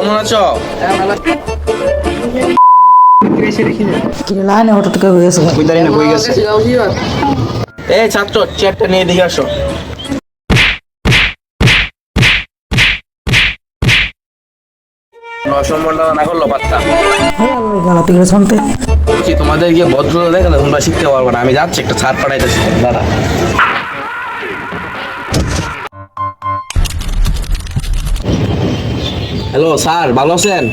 কেমন আছো? লাইনে হঠাৎ করে হয়ে গেছে বুঝতে না কই গেছে। এই ছাত্র চেয়ারটা নিয়ে আসো। না করল পাত্তা? শুনতে। তোমাদের গিয়ে ভদ্রতা দেখালে তোমরা শিখতে পারবে না। আমি যাচ্ছি একটা ছাড় পাঠাইতেছি। দাদা হ্যালো স্যার ভালো আছেন?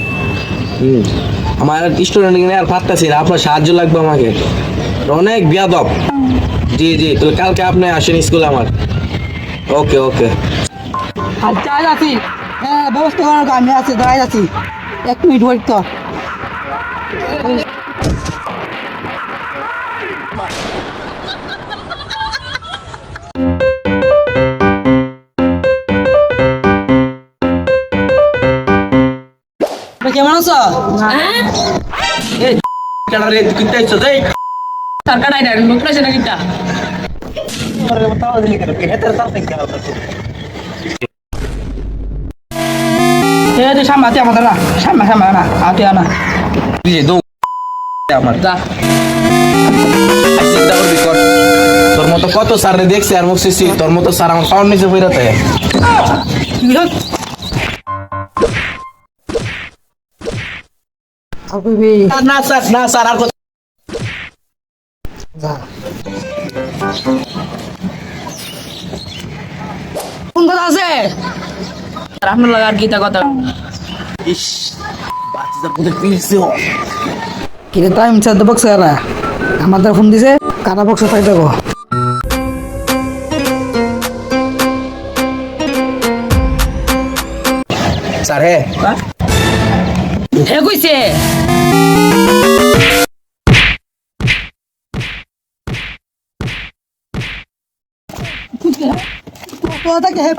হুম। আমার স্টুডেন্ট নিয়ে আর পারতেছি না, আপনার সাহায্য লাগবে আমাকে। অনেক বিয়াদব। জি জি তো কালকে আপনি আসেন স্কুলে আমার। ওকে ওকে। আর যাই আছি। হ্যাঁ ব্যবস্থা করার আমি আছি দাঁড়াই আছি। এক মিনিট ওয়েট কর। কেমন আছো? রে কিনতে আইছো দেই টাকাটাই না লোকটা সেটা কিটা এ তুই সামনে হাতে আমাদের না সামনে সামনে না হাতে আনা। দিয়ে দৌ আমার। যা। চিন্তা করবি কর। তোর মতো কত স্যার দেখছি আর মুখ শিশি তোর মতো স্যার আমার পাওয়ার নিচে বইরাতে না স্যার না স্যার আর কোন কথা আছে? আপনার লাগে আর গীতা কথা? ইস বাচ্চা বুঝে পিলছে কিরে টাইম চার বক্স এরা আমাদের ফোন দিছে কারা বক্স থাকতে দেখো স্যার হে। হে কইছে? থাকতে হে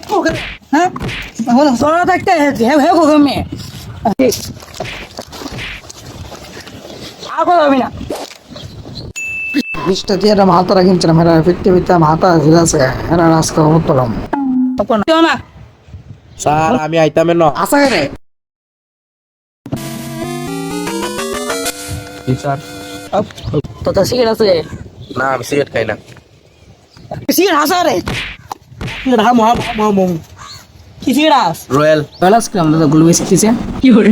হ্যাঁ তোরা থাকতে হে হে কোকে আর কথা হবে না বিশটা দিয়ে এরম হাতারা কিনছিলাম এরা ফিরতে ফিরতে আমার ঘুরে আছে আজকে হত পেলাম স্যার আমি আইতামে ন। আসা রে। স্যার তো তো সিগারেট আছে? না আমি সিগারেট খাই না। সিগারেট হাসা রে? সিগারেট হাম হাম হাম হাম কি সিগারেট হাস? রয়্যাল। বেলাস কি আমাদেরগুলো বেশি দিছে কি করে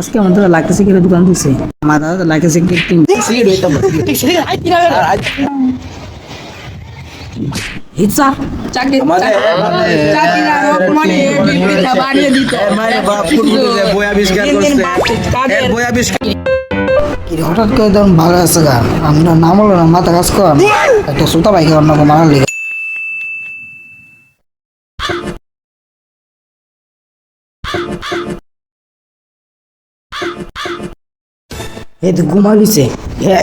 আজকে আমাদের লাগতেছে কি দোকান দিছে আমার দাদা কি তিন সিগারেট হইতাম আর আজ ইচ্ছা আমাদের চাকরি মানে মানে হঠাৎ করে ধরুন ভালো আছে গা আমি না নাম হলো না মাথা কাজ কর একটা সুতা বাইকে অন্য মারার লিগে এই তো ঘুমা গেছে হ্যাঁ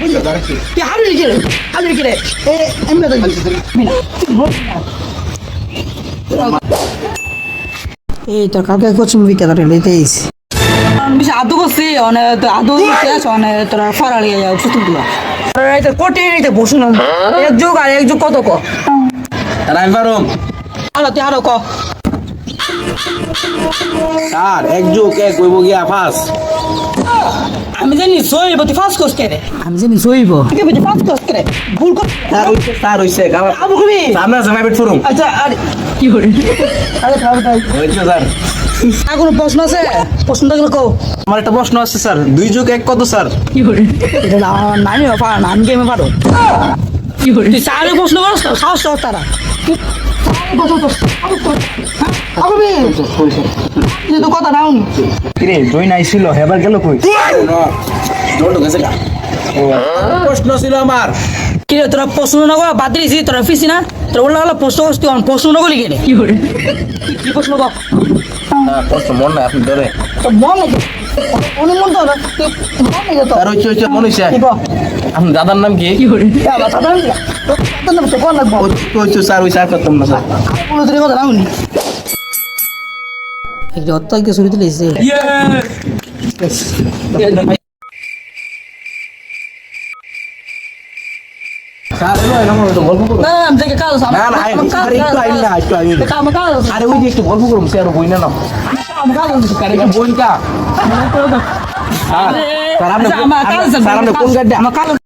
বই গেলে কি? হারিয়ে গেলে হারিয়ে গেলে এ তো মিনা। এই তো কাকে কোচিং বিকে তারে লইতে আইছি বেশি আদু করছি অনেক আদু শেষ অনেক তোরা ফারালি ছুতুগুলো এটা কোটে এটা বসুন এক যুগ আর এক যুগ কত ক? আর পারুম আরও তুই আরও ক। স্যার এক যুগ এক কইব গিয়া ফাস। আমি জানি সইব তুই ফার্স্ট কোর্স করে আমি জানি সইব ঠিক আছে ফার্স্ট কোর্স করে ভুল কর স্যার হইছে স্যার হইছে কারণ আবু কবি সামনে আছে মাইবেট ফুরুম আচ্ছা আর কি করে? আরে খাও তাই হইছে স্যার। আর কোনো প্রশ্ন আছে? প্রশ্ন থাকলে কও। আমার একটা প্রশ্ন আছে স্যার। দুই যুগ এক কত স্যার? কি এটা না নামি পারো না আমি গেমে পারো। কি করে? তুই সারে প্রশ্ন করস সাহস কর তারা তুই সারে প্রশ্ন করস। হ্যাঁ? আবু কবি তুই তো কথা নাও কিরে জয় নাই ছিল হেবার গেল কই? জন্ড গেছে গা প্রশ্ন ছিল আমার। কি রে তোরা প্রশ্ন না করা বাদ দিয়েছি তোরা ফিসি না? তোরা বললা গেল প্রশ্ন করছি তুই প্রশ্ন না করলি কেনে? কি করে? কি প্রশ্ন কর? হ্যাঁ কষ্ট মন নাই আপনি ধরে। তো মন নাকি অনুমন তো না তুই মন নাকি তো? আর ওই হচ্ছে মনীষা। কি আপনার দাদার নাম কি? তো না কোন লাগবো? ওই তো স্যার ওই স্যার করতাম না স্যার। কোনো তোর কথা নাউনি যত কি শুরু দিলেছে স্যার এলো এরকম একটু গল্প করুন না আমি দেখে কাজ না না আরে একটু আইন না একটু আইন কাম কাজ আরে ওই যে একটু গল্প করুন স্যার বই না না কাম কাজ আরে কি বই কা স্যার স্যার আপনি আমার কাজ স্যার আপনি কোন গাড়ি আমার কাজ এই এটা তো শিশুদের ঘণ্টা তোমাদের তো ঘণ্টা নেই তোমাদের আরও এক ঘণ্টা বাকি আছে কার হাতে নাই স্যার কই মইটা বলছো স্যার আমরা এই তো গল্প শেয়ান আচ্ছা তোমরা বসো আমার গল্প শুরু করি ও স্যার